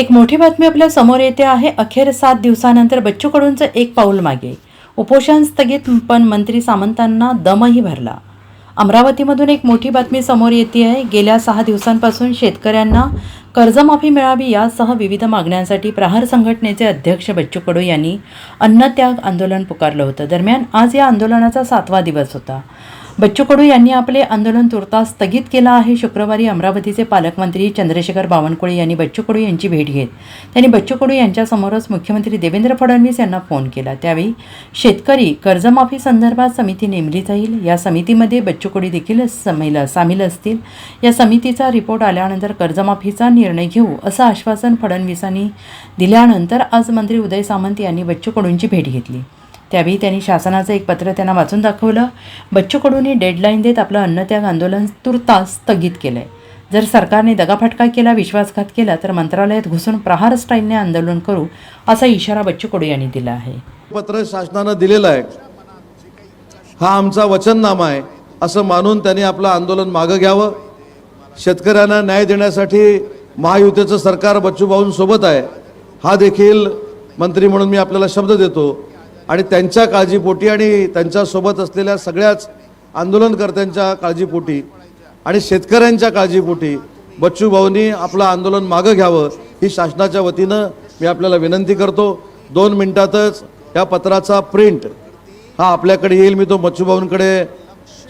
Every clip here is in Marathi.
एक मोठी बातमी आपल्यासमोर येते आहे. अखेर सात दिवसानंतर बच्चू कडूंचं एक पाऊल मागे. उपोषण स्थगित पण मंत्री सामंतांना दमही भरला. अमरावतीमधून एक मोठी बातमी समोर येते आहे. गेल्या सहा दिवसांपासून शेतकऱ्यांना कर्जमाफी मिळावी यासह विविध मागण्यांसाठी प्रहार संघटनेचे अध्यक्ष बच्चू कडू यांनी अन्नत्याग आंदोलन पुकारलं होतं. दरम्यान आज या आंदोलनाचा सातवा दिवस होता. बच्चू कडू यांनी आपले आंदोलन तुर्तास स्थगित केलं आहे. शुक्रवारी अमरावतीचे पालकमंत्री चंद्रशेखर बावनकुळे यांनी बच्चू कडू यांची भेट घेत त्यांनी बच्चू कडू यांच्यासमोरच मुख्यमंत्री देवेंद्र फडणवीस यांना फोन केला. त्यावेळी शेतकरी कर्जमाफी संदर्भात समिती नेमली जाईल. या समितीमध्ये बच्चू कडू देखील समिल सामील असतील. या समितीचा रिपोर्ट आल्यानंतर कर्जमाफीचा निर्णय घेऊ असं आश्वासन फडणवीसांनी दिल्यानंतर आज मंत्री उदय सामंत यांनी बच्चू कडूंची भेट घेतली. त्यावेळी त्यांनी शासनाचं एक पत्र त्यांना वाचून दाखवलं. बच्चूकडूनही डेडलाईन देत आपलं अन्नत्याग आंदोलन तुर्तास स्थगित केलंय. जर सरकारने दगाफटका केला विश्वासघात केला तर मंत्रालयात घुसून प्रहार स्टाईलने आंदोलन करू असा इशारा बच्चू कडू यांनी दिला आहे. पत्र शासनानं दिलेलं आहे. हा आमचा वचननामा आहे असं मानून त्यांनी आपलं आंदोलन मागं घ्यावं. शेतकऱ्यांना न्याय देण्यासाठी महायुतीचं सरकार बच्चूभाऊंसोबत आहे. हा देखील मंत्री म्हणून मी आपल्याला शब्द देतो. आणि त्यांच्या काळजीपोटी आणि त्यांच्यासोबत असलेल्या सगळ्याच आंदोलनकर्त्यांच्या काळजीपोटी आणि शेतकऱ्यांच्या काळजीपोटी बच्चूभाऊंनी आपलं आंदोलन मागं घ्यावं ही शासनाच्या वतीनं मी आपल्याला विनंती करतो. दोन मिनिटातच या पत्राचा प्रिंट हा आपल्याकडे येईल. मी तो बच्चूभाऊंकडे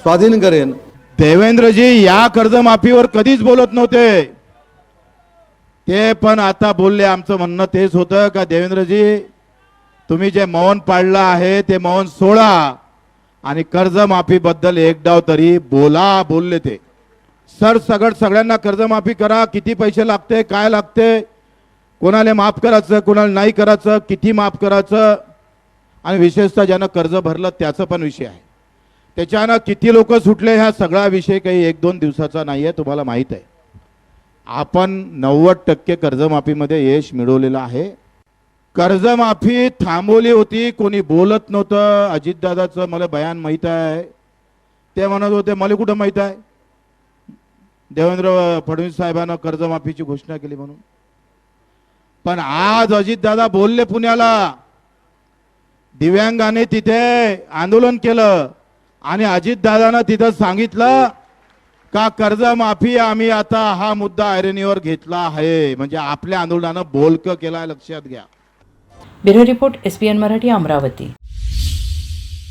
स्वाधीन करेन. देवेंद्रजी या कर्जमाफीवर कधीच बोलत नव्हते. ते पण आता बोलले. आमचं म्हणणं तेच होतं का देवेंद्रजी? तुम्ही जे मौन पाळलं आहे ते मौन सोडा. आणि कर्जमाफीबद्दल एक डाव तरी बोला बोलले ते. सर सगळ सगळ्यांना कर्जमाफी करा. किती पैसे लागते काय लागते? कोणाला माफ करायचं कोणाला नाही करायचं किती माफ करायचं? आणि विशेषतः ज्यानं कर्ज भरलं त्याचं पण विषय आहे. त्याच्यानं किती लोक सुटले ह्या सगळा विषय काही एक दोन दिवसाचा नाही आहे तुम्हाला माहीत आहे. आपण नव्वद टक्के कर्जमाफीमध्ये यश मिळवलेलं आहे. कर्जमाफी थांबवली होती कोणी बोलत नव्हतं. अजितदादाचं मला बयान माहीत आहे. ते म्हणत होते मला कुठं माहीत आहे? देवेंद्र फडणवीस साहेबांना कर्जमाफीची घोषणा केली म्हणून. पण आज अजितदादा बोलले पुण्याला. दिव्यांगाने तिथे आंदोलन केलं आणि अजितदादानं तिथं सांगितलं का कर्जमाफी आम्ही आता हा मुद्दा ऐरणीवर घेतला आहे. म्हणजे आपल्या आंदोलनानं बोलकं केला लक्षात घ्या. Bureau report S P N Marathi Amravati.